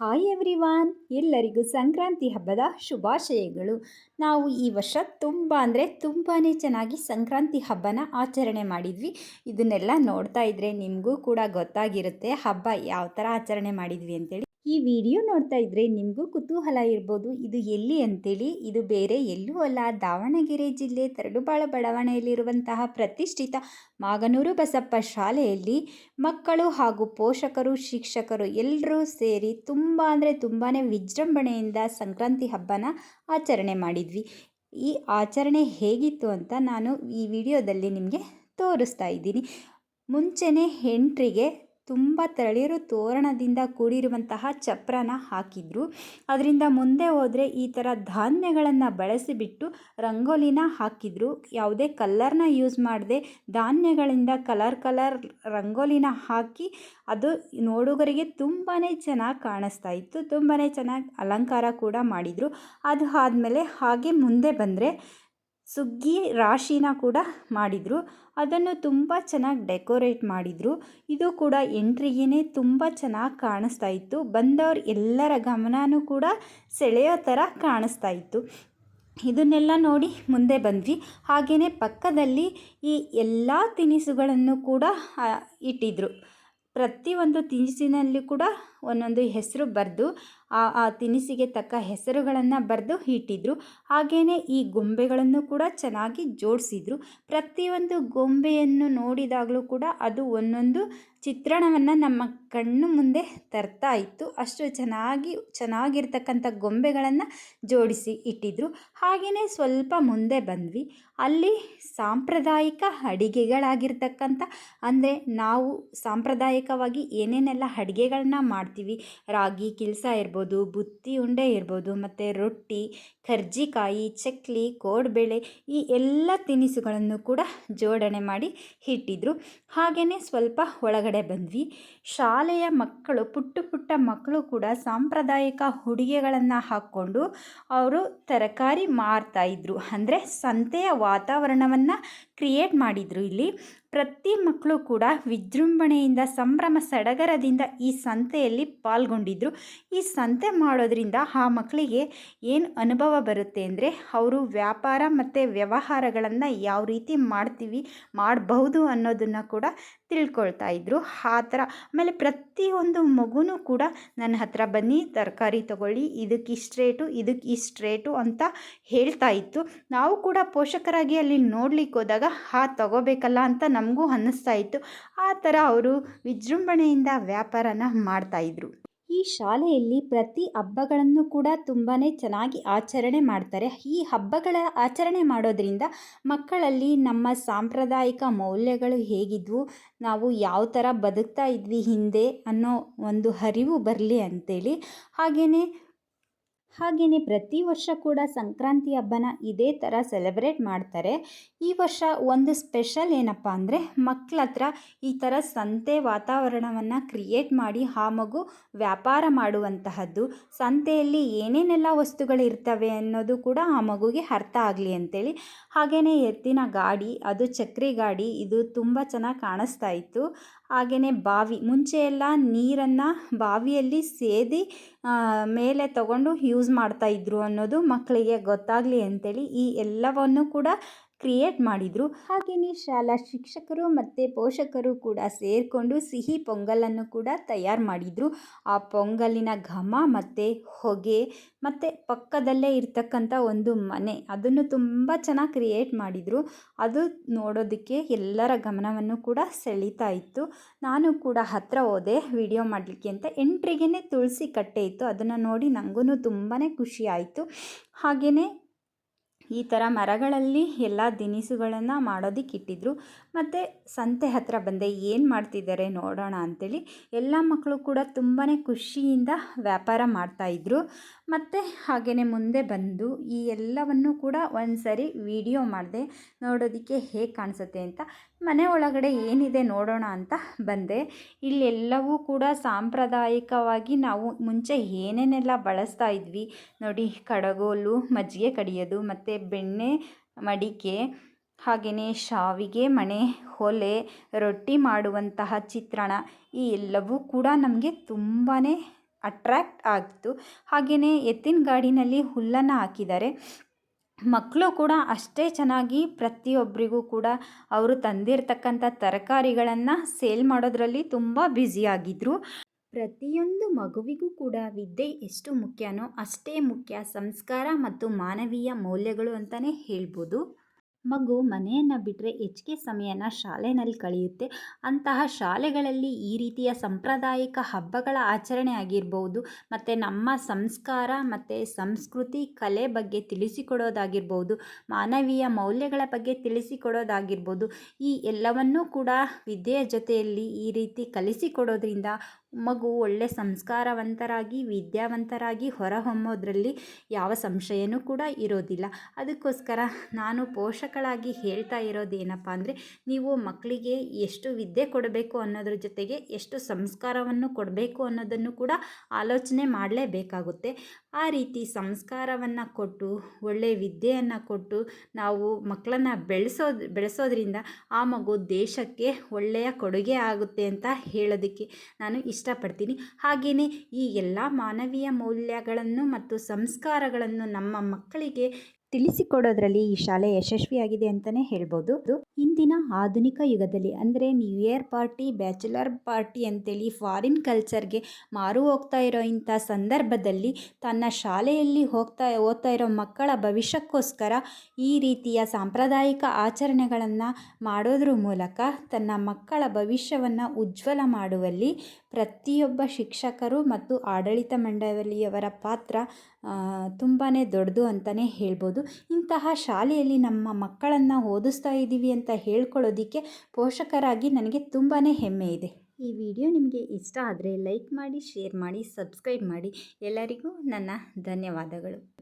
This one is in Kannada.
ಹಾಯ್ ಎವ್ರಿವಾನ್, ಎಲ್ಲರಿಗೂ ಸಂಕ್ರಾಂತಿ ಹಬ್ಬದ ಶುಭಾಶಯಗಳು. ನಾವು ಈ ವರ್ಷ ತುಂಬ ಅಂದರೆ ತುಂಬಾ ಚೆನ್ನಾಗಿ ಸಂಕ್ರಾಂತಿ ಹಬ್ಬನ ಆಚರಣೆ ಮಾಡಿದ್ವಿ. ಇದನ್ನೆಲ್ಲ ನೋಡ್ತಾ ಇದ್ದರೆ ನಿಮಗೂ ಕೂಡ ಗೊತ್ತಾಗಿರುತ್ತೆ ಹಬ್ಬ ಯಾವ ಥರ ಆಚರಣೆ ಮಾಡಿದ್ವಿ ಅಂತೇಳಿ. ಈ ವಿಡಿಯೋ ನೋಡ್ತಾ ಇದ್ದರೆ ನಿಮಗೂ ಕುತೂಹಲ ಇರ್ಬೋದು. ಇದು ಎಲ್ಲಿ ಅಂತೇಳಿ? ಇದು ಬೇರೆ ಎಲ್ಲೂ ಅಲ್ಲ. ದಾವಣಗೆರೆ ಜಿಲ್ಲೆ ತರಡುಬಾಳ ಬಡಾವಣೆಯಲ್ಲಿರುವಂತಹ ಪ್ರತಿಷ್ಠಿತ ಮಾಗನೂರು ಬಸಪ್ಪ ಶಾಲೆಯಲ್ಲಿ ಮಕ್ಕಳು ಹಾಗೂ ಪೋಷಕರು, ಶಿಕ್ಷಕರು ಎಲ್ಲರೂ ಸೇರಿ ತುಂಬ ಅಂದರೆ ತುಂಬಾ ವಿಜೃಂಭಣೆಯಿಂದ ಸಂಕ್ರಾಂತಿ ಹಬ್ಬನ ಆಚರಣೆ ಮಾಡಿದ್ವಿ. ಈ ಆಚರಣೆ ಹೇಗಿತ್ತು ಅಂತ ನಾನು ಈ ವಿಡಿಯೋದಲ್ಲಿ ನಿಮಗೆ ತೋರಿಸ್ತಾ ಇದ್ದೀನಿ. ಮುಂಚೆನೇ ಎಂಟ್ರಿಗೆ ತುಂಬ ತಳಿರು ತೋರಣದಿಂದ ಕೂಡಿರುವಂತಹ ಚಪ್ರನ ಹಾಕಿದ್ರು. ಅದರಿಂದ ಮುಂದೆ ಹೋದರೆ ಈ ಥರ ಧಾನ್ಯಗಳನ್ನು ಬಳಸಿಬಿಟ್ಟು ರಂಗೋಲಿನ ಹಾಕಿದ್ರು. ಯಾವುದೇ ಕಲ್ಲರ್ನ ಯೂಸ್ ಮಾಡದೆ ಧಾನ್ಯಗಳಿಂದ ಕಲರ್ ಕಲರ್ ರಂಗೋಲಿನ ಹಾಕಿ ಅದು ನೋಡುಗರಿಗೆ ತುಂಬಾ ಚೆನ್ನಾಗಿ ಕಾಣಿಸ್ತಾ ಇತ್ತು. ತುಂಬಾ ಚೆನ್ನಾಗಿ ಅಲಂಕಾರ ಕೂಡ ಮಾಡಿದರು. ಅದು ಆದಮೇಲೆ ಹಾಗೆ ಮುಂದೆ ಬಂದರೆ ಸುಗ್ಗಿ ರಾಶಿನ ಕೂಡ ಮಾಡಿದರು. ಅದನ್ನು ತುಂಬ ಚೆನ್ನಾಗಿ ಡೆಕೋರೇಟ್ ಮಾಡಿದರು. ಇದು ಕೂಡ ಎಂಟ್ರಿಗೇ ತುಂಬ ಚೆನ್ನಾಗಿ ಕಾಣಿಸ್ತಾ ಇತ್ತು. ಬಂದವ್ರ ಎಲ್ಲರ ಗಮನವೂ ಕೂಡ ಸೆಳೆಯೋ ಥರ ಕಾಣಿಸ್ತಾ ಇತ್ತು. ಇದನ್ನೆಲ್ಲ ನೋಡಿ ಮುಂದೆ ಬಂದ್ವಿ. ಹಾಗೆಯೇ ಪಕ್ಕದಲ್ಲಿ ಈ ಎಲ್ಲ ತಿನಿಸುಗಳನ್ನು ಕೂಡ ಇಟ್ಟಿದ್ದರು ಪ್ರತಿಯೊಂದು ತಿನಿಸಿನಲ್ಲಿ ಕೂಡ ಒಂದೊಂದು ಹೆಸರು ಬರೆದು, ಆ ಆ ತಿನಿಸಿಗೆ ತಕ್ಕ ಹೆಸರುಗಳನ್ನು ಬರೆದು ಇಟ್ಟಿದ್ರು. ಹಾಗೆಯೇ ಈ ಗೊಂಬೆಗಳನ್ನು ಕೂಡ ಚೆನ್ನಾಗಿ ಜೋಡಿಸಿದ್ರು. ಪ್ರತಿಯೊಂದು ಗೊಂಬೆಯನ್ನು ನೋಡಿದಾಗಲೂ ಕೂಡ ಅದು ಒಂದೊಂದು ಚಿತ್ರಣವನ್ನು ನಮ್ಮ ಕಣ್ಣು ಮುಂದೆ ತರ್ತಾ ಇತ್ತು. ಅಷ್ಟು ಚೆನ್ನಾಗಿ, ಚೆನ್ನಾಗಿರ್ತಕ್ಕಂಥ ಗೊಂಬೆಗಳನ್ನು ಜೋಡಿಸಿ ಇಟ್ಟಿದ್ರು. ಹಾಗೆಯೇ ಸ್ವಲ್ಪ ಮುಂದೆ ಬಂದ್ವಿ. ಅಲ್ಲಿ ಸಾಂಪ್ರದಾಯಿಕ ಅಡಿಗೆಗಳಾಗಿರ್ತಕ್ಕಂಥ, ಅಂದರೆ ನಾವು ಸಾಂಪ್ರದಾಯಿಕವಾಗಿ ಏನೇನೆಲ್ಲ ಅಡುಗೆಗಳನ್ನ ಮಾಡ್ತೀವಿ. ರಾಗಿ, ಕಿಲ್ಸ ಇರ್ಬೋದು, ಬುತ್ತಿ, ಉಂಡೆ ಇರ್ಬೋದು, ಮತ್ತು ರೊಟ್ಟಿ, ಕರ್ಜಿಕಾಯಿ, ಚಕ್ಲಿ, ಕೋಡ್ಬೇಳೆ ಈ ಎಲ್ಲ ತಿನಿಸುಗಳನ್ನು ಕೂಡ ಜೋಡಣೆ ಮಾಡಿ ಇಟ್ಟಿದ್ರು. ಹಾಗೆಯೇ ಸ್ವಲ್ಪ ಒಳಗಡೆ ಬಂದ್ವಿ. ಶಾಲೆಯ ಮಕ್ಕಳು, ಪುಟ್ಟ ಪುಟ್ಟ ಮಕ್ಕಳು ಕೂಡ ಸಾಂಪ್ರದಾಯಿಕ ಉಡುಗೆಗಳನ್ನು ಹಾಕ್ಕೊಂಡು ಅವರು ತರಕಾರಿ ಮಾರ್ತಾಯಿದ್ರು ಅಂದರೆ ಸಂತೆಯ ವಾತಾವರಣವನ್ನು ಕ್ರಿಯೇಟ್ ಮಾಡಿದರು ಇಲ್ಲಿ. ಪ್ರತಿ ಮಕ್ಕಳು ಕೂಡ ವಿಜೃಂಭಣೆಯಿಂದ, ಸಂಭ್ರಮ ಸಡಗರದಿಂದ ಈ ಸಂತೆಯಲ್ಲಿ ಪಾಲ್ಗೊಂಡಿದ್ದರು ಈ ಸಂತೆ ಮಾಡೋದ್ರಿಂದ ಆ ಮಕ್ಕಳಿಗೆ ಏನು ಅನುಭವ ಬರುತ್ತೆ ಅಂದರೆ, ಅವರು ವ್ಯಾಪಾರ ಮತ್ತು ವ್ಯವಹಾರಗಳನ್ನು ಯಾವ ರೀತಿ ಮಾಡ್ತೀವಿ, ಮಾಡಬಹುದು ಅನ್ನೋದನ್ನು ಕೂಡ ತಿಳ್ಕೊಳ್ತಾ ಇದ್ದರು ಆ ಥರ. ಆಮೇಲೆ ಪ್ರತಿಯೊಂದು ಮಗುನೂ ಕೂಡ ನನ್ನ ಹತ್ರ ಬನ್ನಿ, ತರಕಾರಿ ತಗೊಳ್ಳಿ, ಇದಕ್ಕೆ ಇಷ್ಟು ರೇಟು, ಇದಕ್ಕೆ ಇಷ್ಟು ರೇಟು ಅಂತ ಹೇಳ್ತಾ ಇತ್ತು. ನಾವು ಕೂಡ ಪೋಷಕರಾಗಿ ಅಲ್ಲಿ ನೋಡ್ಲಿಕ್ಕೆ ಹೋದಾಗ ಹಾ, ತಗೋಬೇಕಲ್ಲ ಅಂತ ನಮಗೂ ಅನ್ನಿಸ್ತಾ ಇತ್ತು. ಆ ಥರ ಅವರು ವಿಜೃಂಭಣೆಯಿಂದ ವ್ಯಾಪಾರನ ಮಾಡ್ತಾಯಿದ್ರು ಈ ಶಾಲೆಯಲ್ಲಿ ಪ್ರತಿ ಹಬ್ಬಗಳನ್ನು ಕೂಡ ತುಂಬಾ ಚೆನ್ನಾಗಿ ಆಚರಣೆ ಮಾಡ್ತಾರೆ. ಈ ಹಬ್ಬಗಳ ಆಚರಣೆ ಮಾಡೋದ್ರಿಂದ ಮಕ್ಕಳಲ್ಲಿ ನಮ್ಮ ಸಾಂಪ್ರದಾಯಿಕ ಮೌಲ್ಯಗಳು ಹೇಗಿದ್ವು, ನಾವು ಯಾವ ಥರ ಬದುಕ್ತಾ ಇದ್ವಿ ಹಿಂದೆ ಅನ್ನೋ ಒಂದು ಅರಿವು ಬರಲಿ ಅಂಥೇಳಿ ಹಾಗೆಯೇ ಹಾಗೆಯೇ ಪ್ರತಿ ವರ್ಷ ಕೂಡ ಸಂಕ್ರಾಂತಿ ಹಬ್ಬನ ಇದೇ ಥರ ಸೆಲೆಬ್ರೇಟ್ ಮಾಡ್ತಾರೆ. ಈ ವರ್ಷ ಒಂದು ಸ್ಪೆಷಲ್ ಏನಪ್ಪ ಅಂದರೆ ಮಕ್ಕಳ ಹತ್ರ ಈ ಥರ ಸಂತೆ ವಾತಾವರಣವನ್ನು ಕ್ರಿಯೇಟ್ ಮಾಡಿ ಆ ಮಗು ವ್ಯಾಪಾರ ಮಾಡುವಂತಹದ್ದು, ಸಂತೆಯಲ್ಲಿ ಏನೇನೆಲ್ಲ ವಸ್ತುಗಳು ಇರ್ತವೆ ಅನ್ನೋದು ಕೂಡ ಆ ಮಗುಗೆ ಅರ್ಥ ಆಗಲಿ ಅಂತೇಳಿ. ಹಾಗೆಯೇ ಎತ್ತಿನ ಗಾಡಿ, ಅದು ಚಕ್ರಿ ಗಾಡಿ, ಇದು ತುಂಬ ಚೆನ್ನಾಗಿ ಕಾಣಿಸ್ತಾ ಇತ್ತು. ಹಾಗೆಯೇ ಬಾವಿ ಮುಂಚೆ ಎಲ್ಲ ನೀರನ್ನು ಬಾವಿಯಲ್ಲಿ ಸೇದಿ ಮೇಲೆ ತಗೊಂಡು ಯೂಸ್ ಮಾಡ್ತಾಯಿದ್ರು ಅನ್ನೋದು ಮಕ್ಕಳಿಗೆ ಗೊತ್ತಾಗಲಿ ಅಂತೇಳಿ ಈ ಎಲ್ಲವನ್ನು ಕೂಡ ಕ್ರಿಯೇಟ್ ಮಾಡಿದರು. ಹಾಗೆಯೇ ಶಾಲಾ ಶಿಕ್ಷಕರು ಮತ್ತು ಪೋಷಕರು ಕೂಡ ಸೇರಿಕೊಂಡು ಸಿಹಿ ಪೊಂಗಲನ್ನು ಕೂಡ ತಯಾರು ಮಾಡಿದರು. ಆ ಪೊಂಗಲಿನ ಘಮ ಮತ್ತು ಹೊಗೆ ಮತ್ತು ಪಕ್ಕದಲ್ಲೇ ಇರ್ತಕ್ಕಂಥ ಒಂದು ಮನೆ ಅದನ್ನು ತುಂಬ ಚೆನ್ನಾಗಿ ಕ್ರಿಯೇಟ್ ಮಾಡಿದರು. ಅದು ನೋಡೋದಕ್ಕೆ ಎಲ್ಲರ ಗಮನವನ್ನು ಕೂಡ ಸೆಳೀತಾ ಇತ್ತು. ನಾನು ಕೂಡ ಹತ್ತಿರ ಹೋದೆ ವಿಡಿಯೋ ಮಾಡಲಿಕ್ಕೆ ಅಂತ. ಎಂಟ್ರಿಗೇ ತುಳಸಿ ಕಟ್ಟೆ ಇತ್ತು. ಅದನ್ನು ನೋಡಿ ನನಗೂ ತುಂಬಾ ಖುಷಿ ಆಯಿತು. ಹಾಗೆಯೇ ಈ ಥರ ಮರಗಳಲ್ಲಿ ಎಲ್ಲ ದಿನಿಸುಗಳನ್ನು ಮಾಡೋದಕ್ಕೆ ಇಟ್ಟಿದ್ರು ಮತ್ತು ಸಂತೆ ಹತ್ತಿರ ಬಂದೆ, ಏನು ಮಾಡ್ತಿದ್ದಾರೆ ನೋಡೋಣ ಅಂಥೇಳಿ ಎಲ್ಲ ಮಕ್ಕಳು ಕೂಡ ತುಂಬಾ ಖುಷಿಯಿಂದ ವ್ಯಾಪಾರ ಮಾಡ್ತಾಯಿದ್ರು ಮತ್ತು ಹಾಗೆಯೇ ಮುಂದೆ ಬಂದು ಈ ಎಲ್ಲವನ್ನು ಕೂಡ ಒಂದು ವಿಡಿಯೋ ಮಾಡಿದೆ, ನೋಡೋದಕ್ಕೆ ಹೇಗೆ ಕಾಣಿಸುತ್ತೆ ಅಂತ. ಮನೆ ಒಳಗಡೆ ಏನಿದೆ ನೋಡೋಣ ಅಂತ ಬಂದೆ. ಇಲ್ಲೆಲ್ಲವೂ ಕೂಡ ಸಾಂಪ್ರದಾಯಿಕವಾಗಿ ನಾವು ಮುಂಚೆ ಏನೇನೆಲ್ಲ ಬಳಸ್ತಾ ಇದ್ವಿ. ನೋಡಿ, ಕಡಗೋಲು, ಮಜ್ಜಿಗೆ ಕಡಿಯೋದು, ಮತ್ತು ಬೆಣ್ಣೆ ಮಡಿಕೆ ಹಾಗೆಯೇ ಶಾವಿಗೆ, ಮಣೆ ಒಲೆ ರೊಟ್ಟಿ ಮಾಡುವಂತಹ ಚಿತ್ರಣ ಈ ಎಲ್ಲವೂ ಕೂಡ ನಮಗೆ ತುಂಬಾ ಅಟ್ರ್ಯಾಕ್ಟ್ ಆಗ್ತು ಹಾಗೆಯೇ ಎತ್ತಿನ ಗಾಡಿನಲ್ಲಿ ಹುಲ್ಲನ್ನು ಹಾಕಿದ್ದಾರೆ ಮಕ್ಕಳು ಕೂಡ ಅಷ್ಟೇ ಚೆನ್ನಾಗಿ ಪ್ರತಿಯೊಬ್ಬರಿಗೂ ಕೂಡ ಅವರು ತಂದಿರತಕ್ಕಂಥ ತರಕಾರಿಗಳನ್ನು ಸೇಲ್ ಮಾಡೋದರಲ್ಲಿ ತುಂಬ ಬ್ಯುಸಿಯಾಗಿದ್ದರು ಪ್ರತಿಯೊಂದು ಮಗುವಿಗೂ ಕೂಡ ವಿದ್ಯೆ ಎಷ್ಟು ಮುಖ್ಯನೋ ಅಷ್ಟೇ ಮುಖ್ಯ. ಸಂಸ್ಕಾರ ಮತ್ತು ಮಾನವೀಯ ಮೌಲ್ಯಗಳು ಅಂತಲೇ ಹೇಳ್ಬೋದು. ಮಗು ಮನೆಯನ್ನು ಬಿಟ್ಟರೆ ಹೆಚ್ಚಿಗೆ ಸಮಯನ ಶಾಲೆಯಲ್ಲಿ ಕಳೆಯುತ್ತೆ? ಅಂತಹ ಶಾಲೆಗಳಲ್ಲಿ ಈ ರೀತಿಯ ಸಾಂಪ್ರದಾಯಿಕ ಹಬ್ಬಗಳ ಆಚರಣೆ ಆಗಿರ್ಬೋದು, ಮತ್ತು ನಮ್ಮ ಸಂಸ್ಕಾರ ಮತ್ತು ಸಂಸ್ಕೃತಿ ಕಲೆ ಬಗ್ಗೆ ತಿಳಿಸಿಕೊಡೋದಾಗಿರ್ಬೋದು, ಮಾನವೀಯ ಮೌಲ್ಯಗಳ ಬಗ್ಗೆ ತಿಳಿಸಿಕೊಡೋದಾಗಿರ್ಬೋದು, ಈ ಎಲ್ಲವನ್ನೂ ಕೂಡ ವಿದ್ಯೆಯ ಜೊತೆಯಲ್ಲಿ ಈ ರೀತಿ ಕಲಿಸಿಕೊಡೋದ್ರಿಂದ ಮಗು ಒಳ್ಳೆ ಸಂಸ್ಕಾರವಂತರಾಗಿ, ವಿದ್ಯಾವಂತರಾಗಿ ಹೊರಹೊಮ್ಮೋದ್ರಲ್ಲಿ ಯಾವ ಸಂಶಯನೂ ಕೂಡ ಇರೋದಿಲ್ಲ. ಅದಕ್ಕೋಸ್ಕರ ನಾನು ಪೋಷಕಳಾಗಿ ಹೇಳ್ತಾ ಇರೋದೇನಪ್ಪ ಅಂದರೆ, ನೀವು ಮಕ್ಕಳಿಗೆ ಎಷ್ಟು ವಿದ್ಯೆ ಕೊಡಬೇಕು ಅನ್ನೋದ್ರ ಜೊತೆಗೆ ಎಷ್ಟು ಸಂಸ್ಕಾರವನ್ನು ಕೊಡಬೇಕು ಅನ್ನೋದನ್ನು ಕೂಡ ಆಲೋಚನೆ ಮಾಡಲೇಬೇಕಾಗುತ್ತೆ. ಆ ರೀತಿ ಸಂಸ್ಕಾರವನ್ನು ಕೊಟ್ಟು ಒಳ್ಳೆಯ ವಿದ್ಯೆಯನ್ನು ಕೊಟ್ಟು ನಾವು ಮಕ್ಕಳನ್ನು ಬೆಳೆಸೋದು, ಬೆಳೆಸೋದ್ರಿಂದ ಆ ಮಗು ದೇಶಕ್ಕೆ ಒಳ್ಳೆಯ ಕೊಡುಗೆ ಆಗುತ್ತೆ ಅಂತ ಹೇಳೋದಕ್ಕೆ ನಾನು ಇಷ್ಟಪಡ್ತೀನಿ. ಹಾಗೆಯೇ ಈ ಎಲ್ಲ ಮಾನವೀಯ ಮೌಲ್ಯಗಳನ್ನು ಮತ್ತು ಸಂಸ್ಕಾರಗಳನ್ನು ನಮ್ಮ ಮಕ್ಕಳಿಗೆ ತಿಳಿಸಿಕೊಡೋದ್ರಲ್ಲಿ ಈ ಶಾಲೆ ಯಶಸ್ವಿಯಾಗಿದೆ ಅಂತಲೇ ಹೇಳ್ಬೋದು. ಇಂದಿನ ಆಧುನಿಕ ಯುಗದಲ್ಲಿ ಅಂದರೆ new year party bachelor party ಅಂತೇಳಿ ಫಾರಿನ್ ಕಲ್ಚರ್ಗೆ ಮಾರು ಹೋಗ್ತಾ ಇರೋ ಇಂಥ ಸಂದರ್ಭದಲ್ಲಿ ತನ್ನ ಶಾಲೆಯಲ್ಲಿ ಹೋಗ್ತಾ, ಓದ್ತಾ ಇರೋ ಮಕ್ಕಳ ಭವಿಷ್ಯಕ್ಕೋಸ್ಕರ ಈ ರೀತಿಯ ಸಾಂಪ್ರದಾಯಿಕ ಆಚರಣೆಗಳನ್ನು ಮಾಡೋದ್ರ ಮೂಲಕ ತನ್ನ ಮಕ್ಕಳ ಭವಿಷ್ಯವನ್ನು ಉಜ್ವಲ ಮಾಡುವಲ್ಲಿ ಪ್ರತಿಯೊಬ್ಬ ಶಿಕ್ಷಕರು ಮತ್ತು ಆಡಳಿತ ಮಂಡಳಿಯವರ ಪಾತ್ರ ತುಂಬಾ ದೊಡ್ಡದು ಅಂತಲೇ ಹೇಳ್ಬೋದು ಇಂತಹ ಶಾಲೆಯಲ್ಲಿ ನಮ್ಮ ಮಕ್ಕಳನ್ನು ಓದಿಸ್ತಾ ಇದ್ದೀವಿ ಅಂತ ಹೇಳ್ಕೊಳ್ಳೋದಕ್ಕೆ ಪೋಷಕರಾಗಿ ನನಗೆ ತುಂಬಾ ಹೆಮ್ಮೆ ಇದೆ. ಈ ವಿಡಿಯೋ ನಿಮಗೆ ಇಷ್ಟ ಆದರೆ ಲೈಕ್ ಮಾಡಿ, ಶೇರ್ ಮಾಡಿ, ಸಬ್ಸ್ಕ್ರೈಬ್ ಮಾಡಿ. ಎಲ್ಲರಿಗೂ ನನ್ನ ಧನ್ಯವಾದಗಳು.